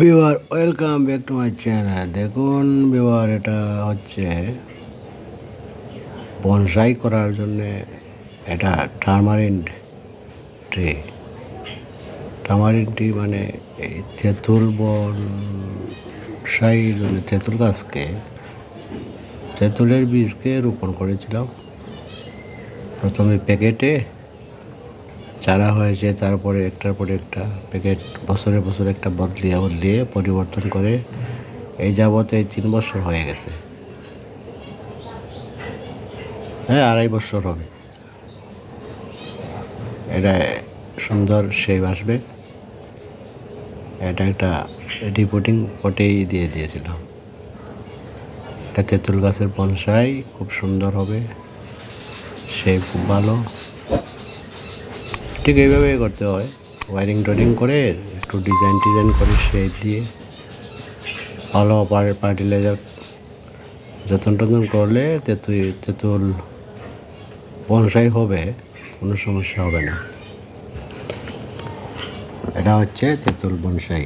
Beware welcome back to my channel দেখুন beware এটা হচ্ছে বনসাই করার জন্যে এটা টার্মারিন ট্রি টার্মারিন ট্রি মানে এই তেঁতুল বনসাই জন্য তেঁতুল গাছকে তেঁতুলের বীজকে রোপণ করেছিলাম। প্রথমে প্যাকেটে চারা হয়েছে, তারপরে একটার পরে একটা প্যাকেট বছরে বছরে একটা বদলিয়ে বদলিয়ে পরিবর্তন করে এই যাবতে এই তিন বছর হয়ে গেছে। হ্যাঁ আড়াই বছর হবে। এটা সুন্দর শেপ আসবে। এটা একটা রিপোর্টিং পটেই দিয়ে দিয়েছিলাম। এটা তেঁতুল গাছের বনসাই, খুব সুন্দর হবে। শেপ খুব ভালো। ঠিক এইভাবে করতে হয়। ওয়ারিং টোয়ারিং করে একটু ডিজাইন টিজাইন করে শেড দিয়ে ভালো ফার্টিলাইজার যতন টতন করলে তেঁতুল তেঁতুল বনসাই হবে, কোনো সমস্যা হবে না। এটা হচ্ছে তেঁতুল বনসাই।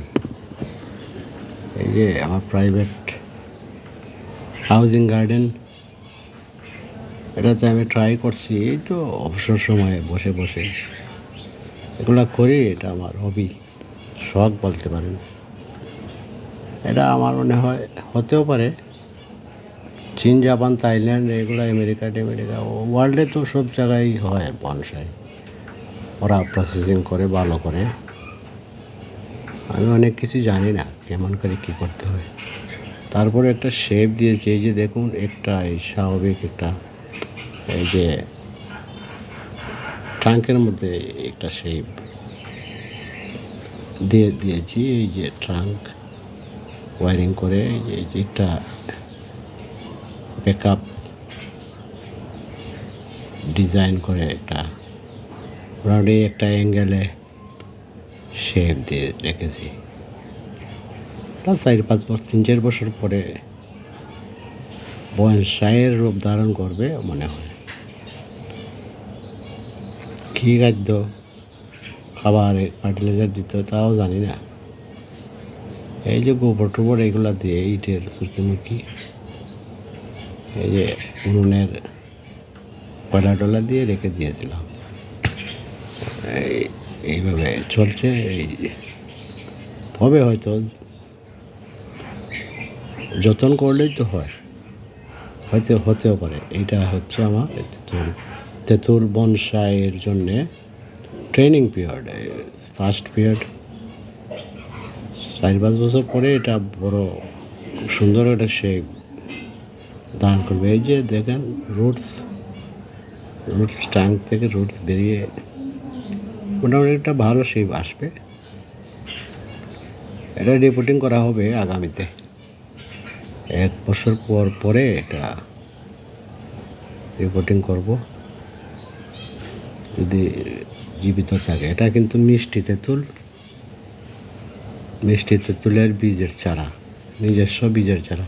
এই যে আমার প্রাইভেট হাউজিং গার্ডেন এটাতে আমি ট্রাই করছি এই তো অবসর সময়ে বসে বসে। এগুলো করি, এটা আমার হবি শখ বলতে পারেন। এটা আমার মনে হয়, হতেও পারে। চীন, জাপান, থাইল্যান্ড, এগুলো আমেরিকা টেমেরিকা ওয়ার্ল্ডে তো সব জায়গায় হয় বনসাই ওরা প্রসেসিং করে, ভালো করে। আমি অনেক কিছু জানি না, কেমন করে কী করতে হয়। তারপরে একটা শেপ দিয়েছি, এই যে দেখুন, একটা এই স্বাভাবিক একটা, এই যে ট্রাঙ্কের মধ্যে একটা শেপ দিয়ে দিয়েছি, এই যে ট্রাঙ্ক ওয়ারিং করে, এই যে একটা ব্যাকআপ ডিজাইন করে একটা মোটামুটি একটা অ্যাঙ্গেলে শেপ দিয়ে রেখেছি। চার পাঁচ বছর, তিন চার বছর পরে বনসাইয়ের রূপ ধারণ করবে মনে হয়। কী খাদ্য, খাবার ফার্টিলাইজার দিত, তাও জানি না। এই যে গোবর টোবর এগুলো দিয়ে ইটের সূর্যমুখী এই যে উনুনের কয়লা টলা দিয়ে রেখে দিয়েছিলাম। এই, এইভাবে চলছে, এই হবে হয়তো, যতন করলেই তো হয়, হয়তো, হতেও পারে। এইটা হচ্ছে আমার তেঁতুল বনসাইয়ের জন্যে ট্রেনিং পিরিয়ড ফার্স্ট পিরিয়ড চার পাঁচ বছর পরে এটা বড় সুন্দর একটা শেপ দান করবে। এই যে দেখেন রুটস রুটস ট্যাঙ্ক থেকে রুটস বেরিয়ে মোটামুটি একটা ভালো শেপ আসবে। এটা রিপোর্টিং করা হবে আগামীতে। এক বছর পর পরে এটা রিপোর্টিং করব। যদি জীবিত থাকে এটা কিন্তু মিষ্টি তেঁতুল। মিষ্টি তেঁতুলের বীজের চারা নিজস্ব বীজের চারা।